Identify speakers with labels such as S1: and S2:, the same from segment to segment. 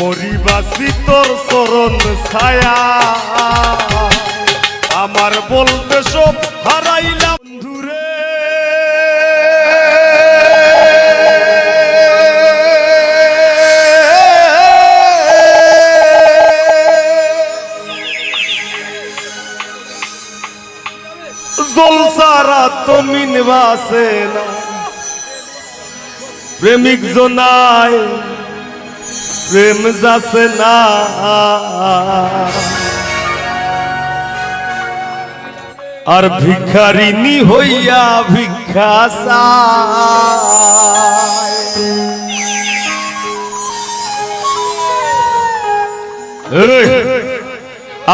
S1: মরিবাসি তোর চরণ ছায়া। আমার বলতে সব হারাইলাম দূরে জলসারা তো মিনবাসে না। প্রেমিক জনায় প্রেম যাচ্ছে না আর ভিখারিনী হইয়া ভিক্ষা।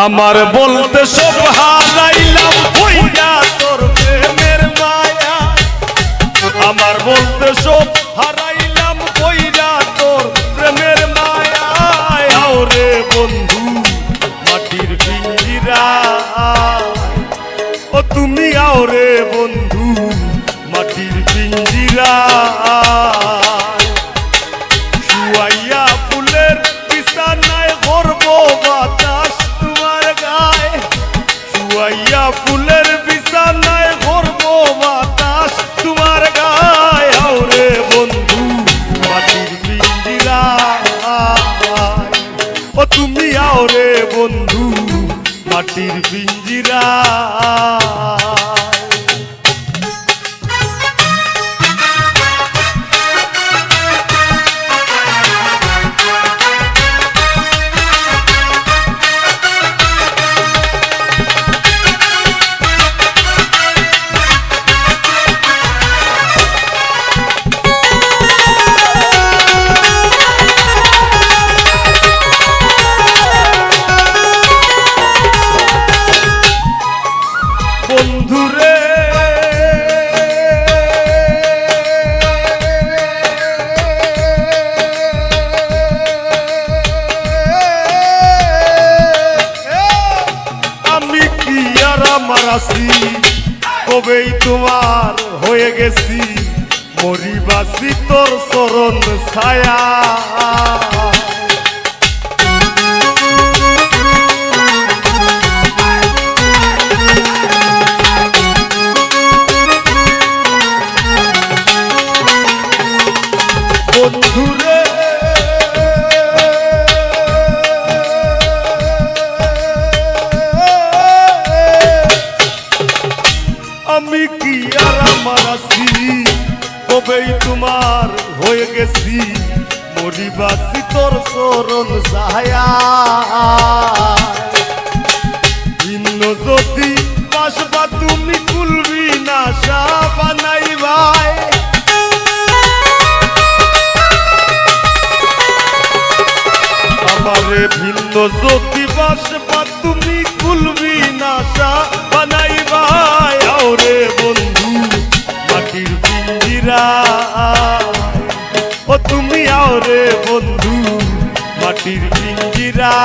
S1: আমার বলতে সব হারাইলাম পিঞ্জিরা ও তুমি আওরে বন্ধু মাটির পিঞ্জিরা। মাটির পিঞ্জিরা। বন্ধুরে। আমি কি আর আমার আছি? কবেই তোমার হয়ে গেছি? মরিবাসি তোর চরণ ছায়া। গেছি মরিবাসি তোর চরণ সাহায়া ভিন্ন যদি বাসবা তুমি কুলবি না সা বানাই ভাই আমারে ভিন্ন জ্যোতি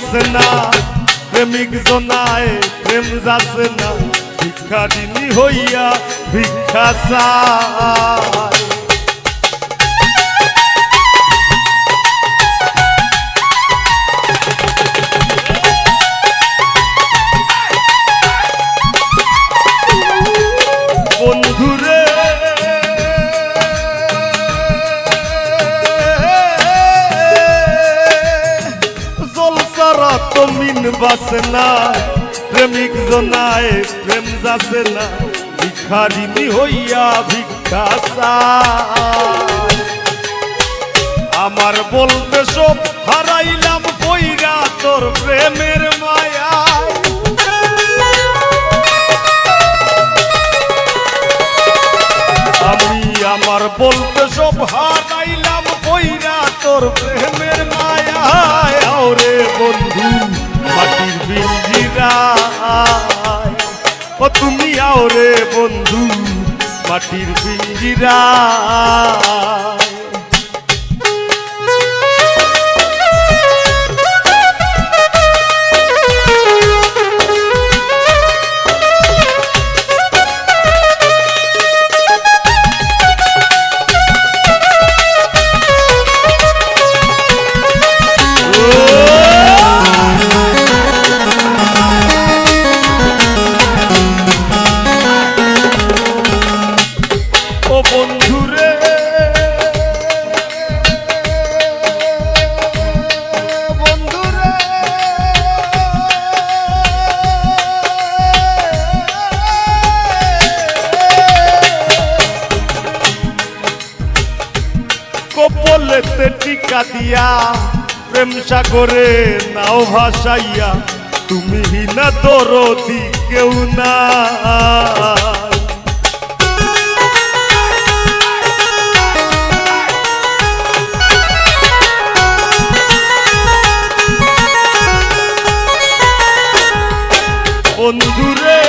S1: বাসে না প্রেমিক জনায় প্রেম যাচ্ছে না ভিক্ষারিনী হইয়া ভিক্ষা চায় বাসে না প্রেমিক জনায় প্রেম যাসে না ভিখারিনী হইয়া ভিক্ষা আমার বলতে সব হারাইলাম বইরা তোর প্রেমের মায়া আমি আমার বলতে সব হারাইলাম বইরা তোর প্রেমের মায়া রে বন্ধু মাটির পিঞ্জিরায় ও তুমি আও রে বন্ধু মাটির পিঞ্জিরায় কপলেতে টিকা দিয়া প্রেম সাগরে নাও ভাসাইয়া তুমি হিনা দরদি কেউ না। বন্ধুরে।